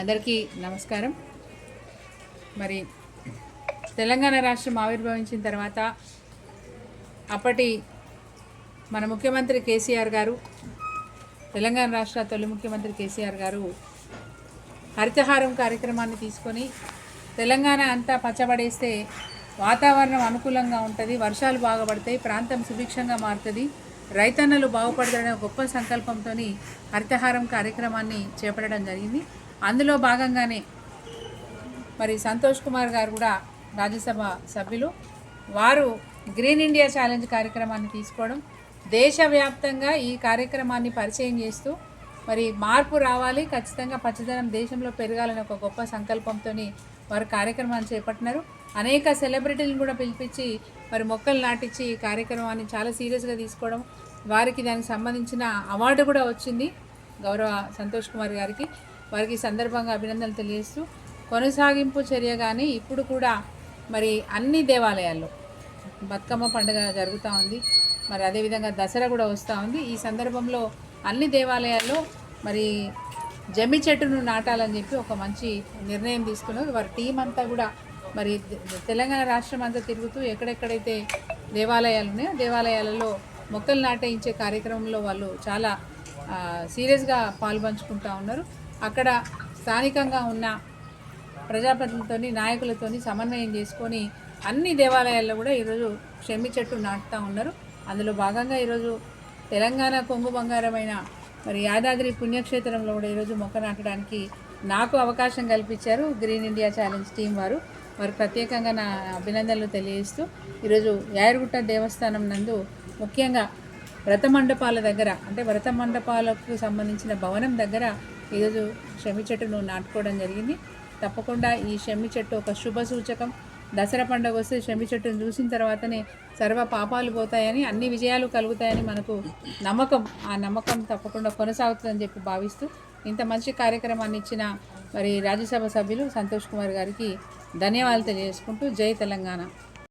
అందరికీ నమస్కారం. మరి తెలంగాణ రాష్ట్రం ఆవిర్భవించిన తర్వాత అప్పటి మన ముఖ్యమంత్రి కేసీఆర్ గారు తెలంగాణ రాష్ట్ర తొలి ముఖ్యమంత్రి కేసీఆర్ గారు హరితహారం కార్యక్రమాన్ని తీసుకొని తెలంగాణ అంతా పచ్చబడేస్తే వాతావరణం అనుకూలంగా ఉంటుంది వర్షాలు బాగా పడతాయి ప్రాంతం సుభిక్షంగా మారుతుంది రైతన్నలు బాగుపడతారనే గొప్ప సంకల్పంతో హరితహారం కార్యక్రమాన్ని చేపట్టడం జరిగింది. అందులో భాగంగానే మరి సంతోష్ కుమార్ గారు కూడా రాజ్యసభ సభ్యులు. వారు గ్రీన్ ఇండియా ఛాలెంజ్ కార్యక్రమాన్ని తీసుకోవడం దేశవ్యాప్తంగా ఈ కార్యక్రమాన్ని పరిచయం చేస్తూ మరి మార్పు రావాలి ఖచ్చితంగా పచ్చదనం దేశంలో పెరగాలని ఒక గొప్ప సంకల్పంతో వారు కార్యక్రమాన్ని చేపట్టినారు. అనేక సెలబ్రిటీలను కూడా పిలిపించి మరి మొక్కలు నాటించి ఈ కార్యక్రమాన్ని చాలా సీరియస్గా తీసుకోవడం వారికి దానికి సంబంధించిన అవార్డు కూడా వచ్చింది గౌరవ సంతోష్ కుమార్ గారికి. వారికి సందర్భంగా అభినందనలు తెలియజేస్తూ కొనసాగింపు చర్యగానే ఇప్పుడు కూడా మరి అన్ని దేవాలయాల్లో బతుకమ్మ పండుగ జరుగుతూ ఉంది. మరి అదేవిధంగా దసరా కూడా వస్తూ ఉంది. ఈ సందర్భంలో అన్ని దేవాలయాల్లో మరి జమ్మి చెట్టును నాటాలని చెప్పి ఒక మంచి నిర్ణయం తీసుకున్నారు. వారి టీం అంతా కూడా మరి తెలంగాణ రాష్ట్రం అంతా తిరుగుతూ ఎక్కడెక్కడైతే దేవాలయాలు ఉన్నాయో దేవాలయాలలో మొక్కలు నాటేయించే కార్యక్రమంలో వాళ్ళు చాలా సీరియస్గా పాల్పంచుకుంటూ ఉన్నారు. అక్కడ స్థానికంగా ఉన్న ప్రజాప్రతినిధులతోని నాయకులతోని సమన్వయం చేసుకొని అన్ని దేవాలయాల్లో కూడా ఈరోజు షెమ్మి చెట్టు నాటుతూ ఉన్నారు. అందులో భాగంగా ఈరోజు తెలంగాణ కొంగు బంగారమైన మరి యాదాద్రి పుణ్యక్షేత్రంలో కూడా ఈరోజు మొక్క నాటడానికి నాకు అవకాశం కల్పించారు గ్రీన్ ఇండియా ఛాలెంజ్ టీం వారు. వారు ప్రత్యేకంగా నా అభినందనలు తెలియజేస్తూ ఈరోజు యాయరుగుట్ట దేవస్థానం నందు ముఖ్యంగా వ్రత మండపాల దగ్గర అంటే వ్రత మండపాలకు సంబంధించిన భవనం దగ్గర ఈరోజు షమి చెట్టును నాటుకోవడం జరిగింది. తప్పకుండా ఈ షమి చెట్టు ఒక శుభ సూచకం. దసరా పండుగ వస్తే షమి చెట్టును చూసిన తర్వాతనే సర్వ పాపాలు పోతాయని అన్ని విజయాలు కలుగుతాయని మనకు నమ్మకం. ఆ నమ్మకం తప్పకుండా కొనసాగుతుందని చెప్పి భావిస్తూ ఇంత మంచి కార్యక్రమాన్ని ఇచ్చిన మరి రాజ్యసభ సభ్యులు సంతోష్ కుమార్ గారికి ధన్యవాదాలు తెలియజేసుకుంటూ జై తెలంగాణ.